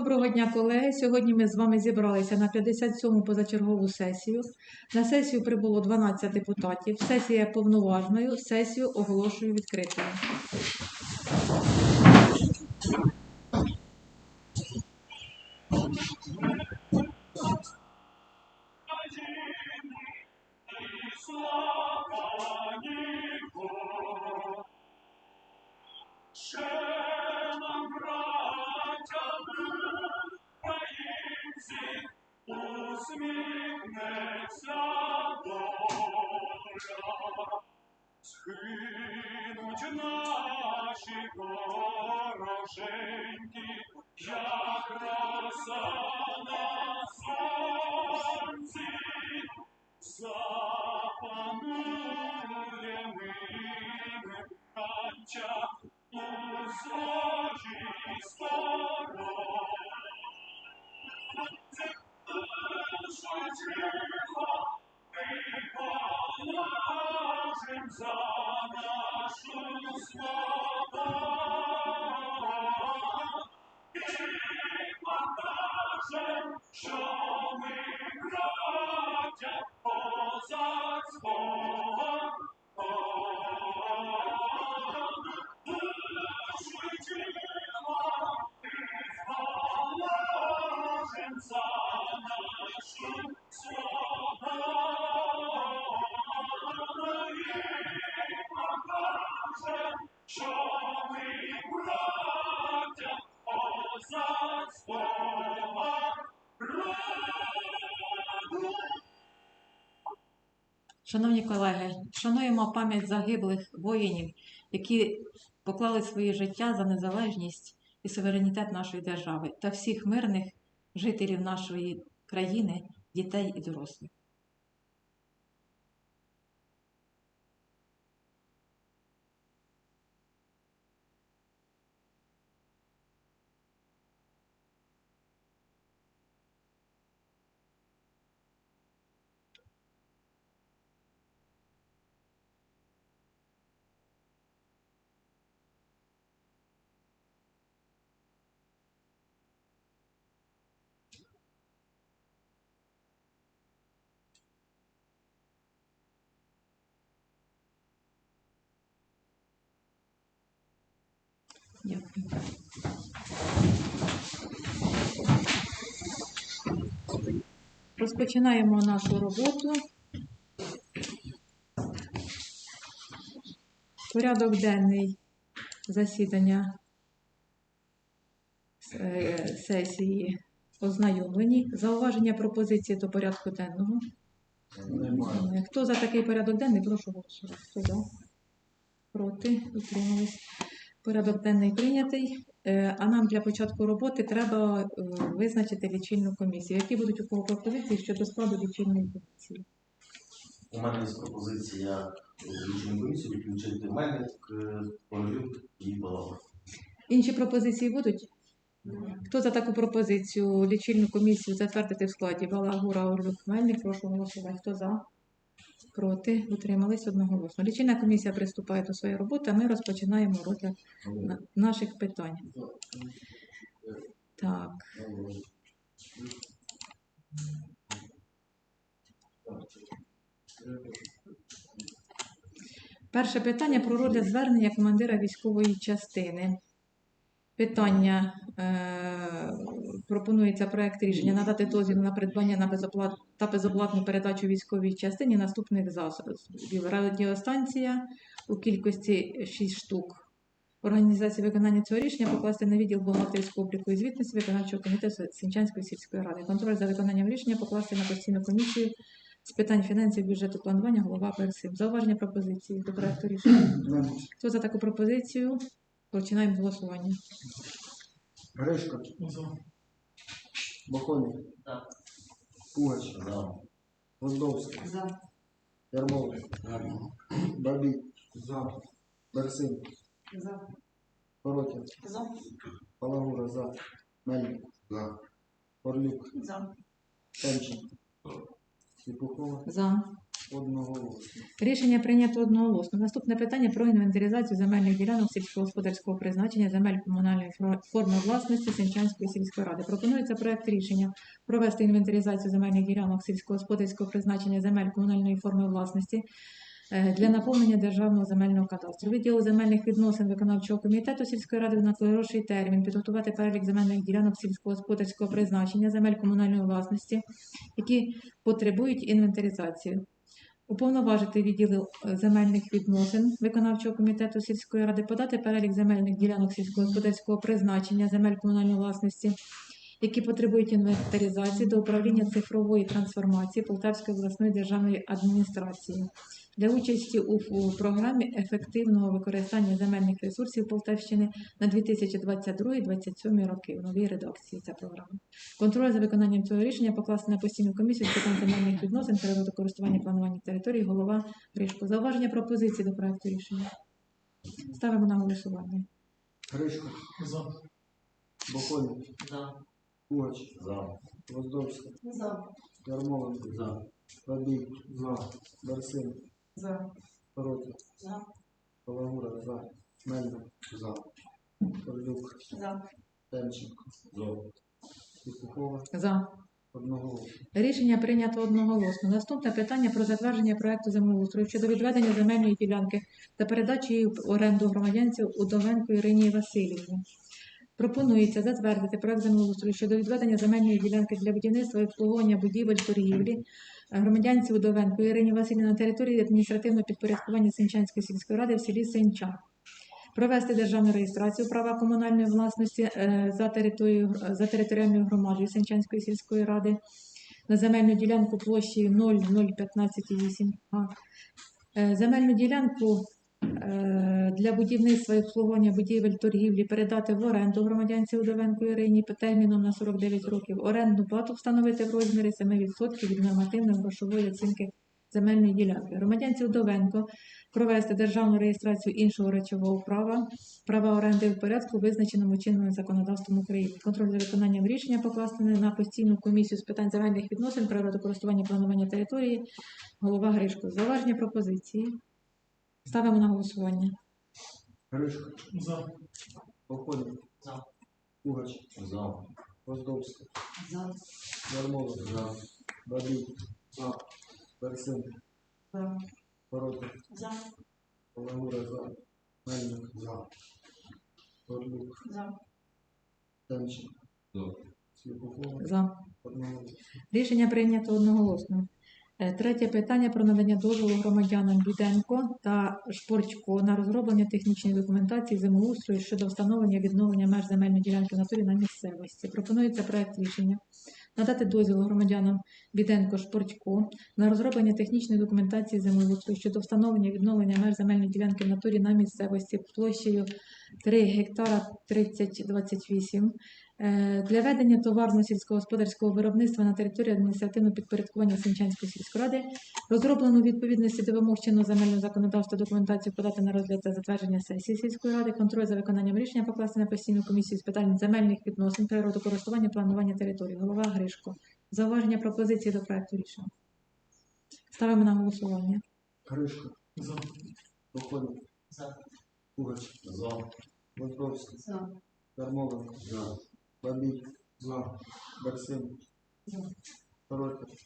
Доброго дня, колеги. Сьогодні ми з вами зібралися на 57-му позачергову сесію. На сесію прибуло 12 депутатів. Сесія повноважною. Сесію оголошую відкритою. Нам, Згинуть наші вороженьки, як роса на сонці. Запанує ними браття у зложі сторон. Шановні колеги, шануємо пам'ять загиблих воїнів, які поклали своє життя за незалежність і суверенітет нашої держави та всіх мирних жителів нашої країни, дітей і дорослих. Дякую. Розпочинаємо нашу роботу. Порядок денний засідання е, сесії ознайомлені. Зауваження пропозиції до порядку денного. Е, Хто за такий порядок денний, прошу голосувати. Хто за? Проти? Утримались. Порядок денний прийнятий. Е, А нам для початку роботи треба е, визначити лічильну комісію. Які будуть у кого пропозиції щодо складу лічильної комісії? У мене є пропозиція рішення комісії відключити Мельник, е, Полюк і Балава. Інші пропозиції будуть? Хто за таку пропозицію лічильну комісію затвердити в складі Балагура Орлюк Мельник? Прошу голосувати. Хто за? Проти? Утримались одноголосно. Лічильна комісія приступає до своєї роботи, а ми розпочинаємо розгляд на- наших питань. Так. Перше питання про розгляд звернення командира військової частини. Питання е, пропонується проект рішення надати дозвіл на придбання на безоплат та безоплатну передачу військовій частині наступних засобів. Радіостанція у кількості 6 штук. Організація виконання цього рішення покласти на відділ бухгалтерського обліку і звітності виконавчого комітету Сінчанської сільської ради. Контроль за виконанням рішення покласти на постійну комісію з питань фінансів, бюджету, планування, голова ПРСИМ. Зауваження пропозиції до проекту рішення. Хто за таку пропозицію? Починаємо голосування. Гришко. Бахонік. Пугач. За. Воздовський. За. Ярмолин. За. Берсин. За. Коротін. За. Палагура. За. Мельник. Орлюк. За. Темченко. Сіпухова. За. Одноголосно. Рішення прийнято одноголосно. Наступне питання про інвентаризацію земельних ділянок сільськогосподарського призначення земель комунальної форми власності Сенчанської сільської ради. Пропонується проект рішення провести інвентаризацію земельних ділянок сільськогосподарського призначення земель комунальної форми власності е, для наповнення державного земельного кадастру. Відділу земельних відносин виконавчого комітету сільської ради на хороший термін підготувати перелік земельних ділянок сільськогосподарського призначення земель комунальної власності, які потребують інвентаризації. Уповноважити відділи е, земельних відносин виконавчого комітету сільської ради подати перелік земельних ділянок сільськогосподарського призначення земель комунальної власності, які потребують інвентаризації до управління цифрової трансформації Полтавської обласної державної адміністрації для участі у, програмі ефективного використання земельних ресурсів Полтавщини на 2022-2027 роки. В новій редакції ця програма. Контроль за виконанням цього рішення покласти на постійну комісію з питань земельних відносин, переводу користування планування території, голова Гришко. Зауваження пропозиції до проекту рішення. Ставимо на голосування. Гришко. За. Бохонів. За. Пугач. За. Воздовська. За. Ярмоленко. За. Бабій. Барсин. За. Сорока. За. Балагура. За. Мельник. За. Королюк. За. Демченко. За. Петухова. За. Одноголосно. Рішення прийнято одноголосно. Наступне питання про затвердження проекту землеустрою щодо відведення земельної ділянки та передачі її в оренду громадянців Удовенко Ірині Васильівні. Пропонується затвердити проект землеустрою щодо відведення земельної ділянки для будівництва і обслуговування будівель торгівлі громадянців Удовенко Ірині Васильівні на території адміністративного підпорядкування Сенчанської сільської ради в селі Сенча. Провести державну реєстрацію права комунальної власності е, за територією за територіальною громадою Сенчанської сільської ради на земельну ділянку площею 00158 га. Е, Земельну ділянку е, для будівництва і обслуговування будівель торгівлі передати в оренду громадянці Удовенко Ірині терміном на 49 років. Орендну плату встановити в розмірі 7% від нормативно-грошової оцінки земельної ділянки. Громадянці Удовенко провести державну реєстрацію іншого речового права, права оренди в порядку, визначеному чинним законодавством України. Контроль за виконанням рішення покласти на постійну комісію з питань земельних відносин, природокористування планування території, голова Гришко. Зауваження пропозиції. Ставимо на голосування. Гришко. За. Бохонів. За. Пугач. За. Воздовська. За. Ярмоленко. За. Бабій. Барсин. За. Сорока. За. Балагура. За. Мельник. За. Королюк. За. Демченко. За. Петухова. За. Одноголосно. Рішення прийнято одноголосно. Е, Третє питання про надання дозволу громадянам Біденко та Шпорчко на розроблення технічної документації землеустрою щодо встановлення відновлення меж земельної ділянки натурі на місцевості. Пропонується проект рішення надати дозвіл громадянам Біденко Шпорчко на розроблення технічної документації землеустрою щодо встановлення відновлення меж земельної ділянки в натурі на місцевості площею 3 гектара 3028 Е, для ведення товарно-сільськогосподарського виробництва на території адміністративного підпорядкування Сенчанської сільської ради, розроблену у відповідності до вимог чинного земельного законодавства документацію подати на розгляд та затвердження сесії сільської ради, контроль за виконанням рішення покласти на постійну комісію з питань земельних відносин, природокористування, планування території. Голова Гришко. Зауваження пропозиції до проекту рішення. Ставимо на голосування. Гришко. За. Бохонів. За. Пугач. За. Воздовська. За. Ярмоленко. За. Бабій. За. Барсин. За.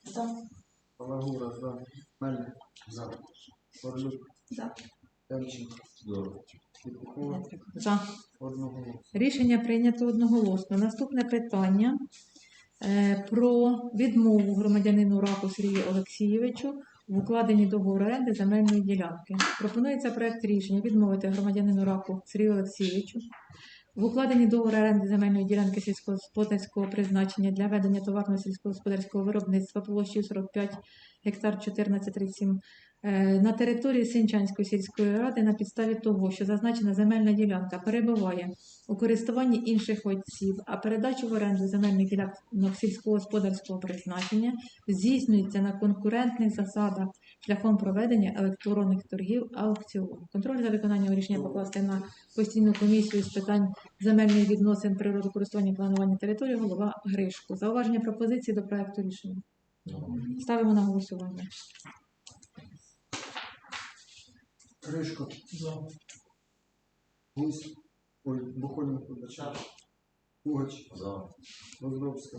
За. Балагура. За. Мельник. За. Королюк. За. Демченко. За. Петухова. За. Одноголосно. Рішення прийнято одноголосно. Наступне питання е, про відмову громадянину Раку Сергію Олексійовичу в укладенні договору оренди земельної ділянки. Пропонується проект рішення відмовити громадянину Раку Сергію Олексійовичу в укладенні договору оренди земельної ділянки сільськогосподарського призначення для ведення товарно сільськогосподарського виробництва площею 45 гектар 1437 е, на території Сенчанської сільської ради на підставі того, що зазначена земельна ділянка перебуває у користуванні інших осіб, а передача в оренду земельних ділянок сільськогосподарського призначення здійснюється на конкурентних засадах шляхом проведення електронних торгів аукціону. Контроль за виконанням рішення покласти на постійну комісію з питань земельних відносин природокористування планування території голова Гришко. Зауваження пропозиції до проекту рішення. Ставимо на голосування. Кришко. За. Гусь. Ой, Бухоненко, вибачаю. Пугач. За. Воздовська.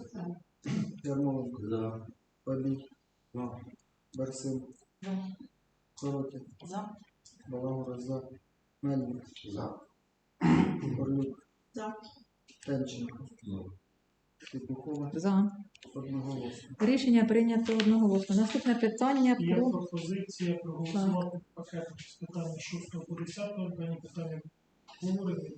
Ярмоленко. За. Бабій. Барсин. Коротів. За. Балагура за. Мельник. За. Орлюк. За. Тенченко. За. Петухова. За. Одноголосно. Рішення прийнято одноголосно. Наступне питання Є про пропозиція проголосувати пакетом з питання 6 по 10, дані питання говорили.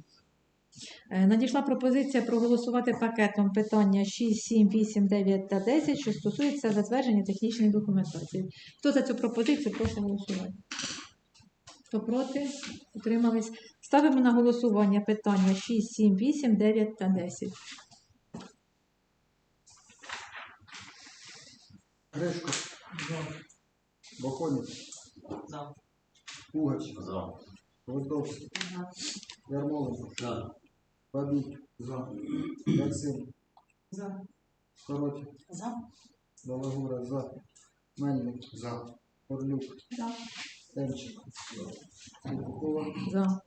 Е, Надійшла пропозиція проголосувати пакетом питання 6, 7, 8, 9 та 10, що стосується затвердження технічної документації. Хто за цю пропозицію, прошу голосувати. Хто проти? Утримались. Ставимо на голосування питання 6, 7, 8, 9 та 10. Кришко. За. Бухонів. За. Пугач. За. Воздовський. Ярмоленко. За. Бабій. За. Барсин. За. Коротів. За. Балагура за. Мельник. За. Орлюк. За. Тенченко. Петухова. За.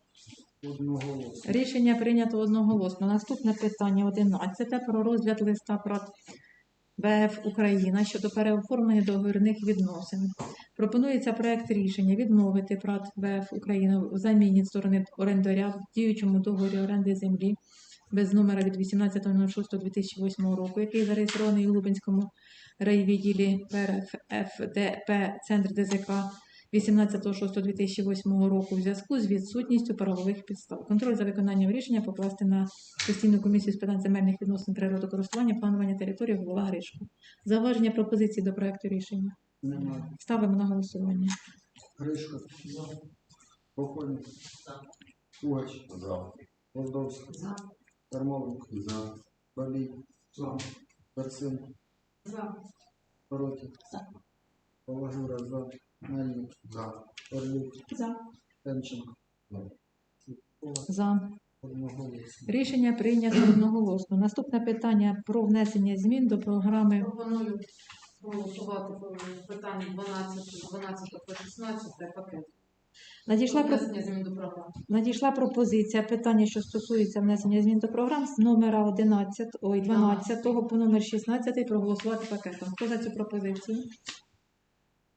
Одноголосно. Рішення прийнято одноголосно. Наступне питання 11 про розгляд листа ПРАТ БФ Україна щодо переоформлення договірних відносин. Пропонується проект рішення відмовити ПРАТ БФ Україна у заміні сторони орендаря в діючому договорі оренди землі без номера від 18.06.2008 року, який зареєстрований у Лубенському райвідділі ПРФДП Центр ДЗК 18.06.2008 року в зв'язку з відсутністю правових підстав. Контроль за виконанням рішення покласти на постійну комісію з питань земельних відносин природокористування, планування території голова Гришко. Зауваження пропозиції до проекту рішення. Немає. Ставимо на голосування. Кришко. Бухонів. Пугач. За. Воздовський. Ярмоленко. За. Бабій. Барсин. Коротів. Балагура за. Мельник. За. Орлюк. За. Тенченко. За. За. Рішення прийнято одноголосно. Наступне питання про внесення змін до програми. Пропоную голосувати по питанню 12, 12 по 16 пакет. Надійшла, про... Змін до програми. Надійшла пропозиція питання, що стосується внесення змін до програм з номера 11, ой, 12 по номер 16 проголосувати пакетом. Хто за цю пропозицію?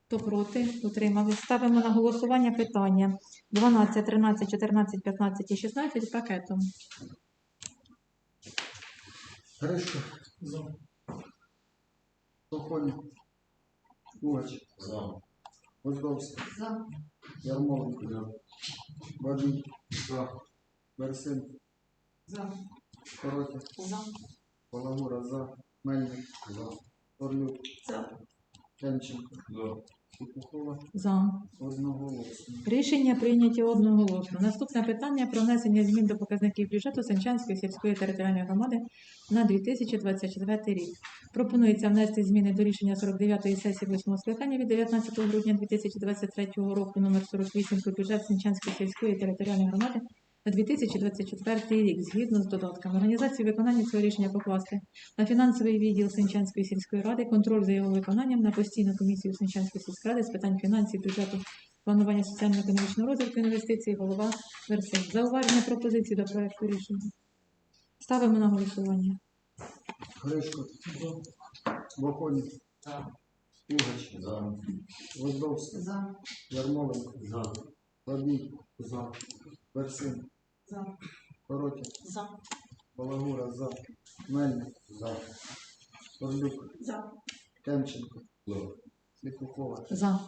Хто проти? Утримались. Ставимо на голосування питання 12, 13, 14, 15 і 16 пакетом. Кришко. За. Кувач. За. Воздовський. За. Ярмоленко. За. Бабій. За. Барсин. За. Коротів. За. Балагура за. Мельник. За. Орлюк. За. Кенченко. За. Петухова. За. Одноголосно. Рішення прийняті одноголосно. Наступне питання про внесення змін до показників бюджету Сенчанської сільської територіальної громади на 2024 рік. Пропонується внести зміни до рішення 49-ї сесії 8 скликання від 19 грудня 2023 року номер 48 про бюджет Сенчанської сільської територіальної громади на 2024 рік згідно з додатками. Організацію виконання цього рішення покласти на фінансовий відділ Сенчанської сільської ради, контроль за його виконанням на постійну комісію Сенчанської сільської ради з питань фінансів, бюджету планування соціально-економічного розвитку інвестицій, голова Версин. Зауваження пропозиції до проекту рішення. Ставимо на голосування. Кришко. Бухонів. Пугач. За. Воздовський. За. Ярмоленко. За. Бабій. За. Барсин. За. Коротів. За. Балагура за. Мельник. За. Орлюк. За. Тенченко. За. Петухова. За.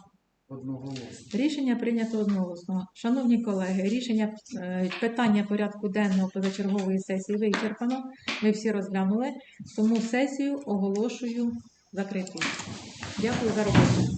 Одноголосно. Рішення прийнято одноголосно. Шановні колеги, рішення е, питання порядку денного позачергової сесії вичерпано. Ми всі розглянули, тому сесію оголошую закритою. Дякую за роботу.